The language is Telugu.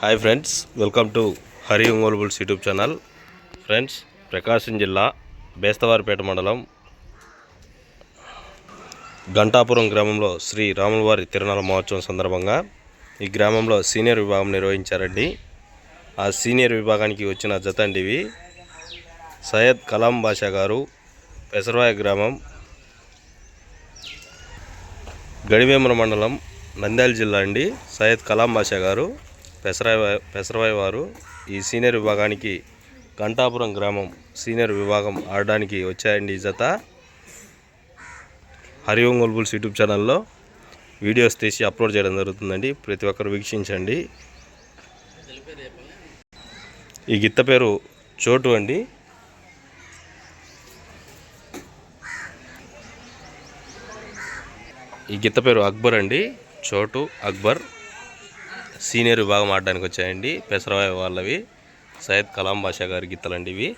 Hi friends welcome to Hari Ongole bulls YouTube channel friends Prakasam జిల్లా బేస్తవారిపేట మండలం గంటాపురం గ్రామంలో శ్రీ రాములవారి తిరునాళ మహోత్సవం సందర్భంగా ఈ గ్రామంలో సీనియర్ విభాగం నిర్వహించారండి. ఆ సీనియర్ విభాగానికి వచ్చిన జత సయ్యద్ కలాం బాషా గారు పెసరవాయ గ్రామం గడివేమర మండలం నంద్యాల జిల్లా అండి. సయ్యద్ కలాం బాషా గారు పెసరాయి పెసరవాయి వారు ఈ సీనియర్ విభాగానికి గంటాపురం గ్రామం సీనియర్ విభాగం ఆడడానికి వచ్చాయండి ఈ జత. హరిఓం గోల్బుల్స్ యూట్యూబ్ ఛానల్లో వీడియోస్ తీసి అప్లోడ్ చేయడం జరుగుతుందండి. ప్రతి ఒక్కరు వీక్షించండి. ఈ గిత్త పేరు చోటు అండి. ఈ గిత్త పేరు అక్బర్ అండి. చోటు అక్బర్. సీనియర్ విభాగం ఆడడానికి వచ్చాయండి పెసరవాయి వాళ్ళవి. సయ్యద్ కలాం బాషా గారి గీతలండి ఇవి.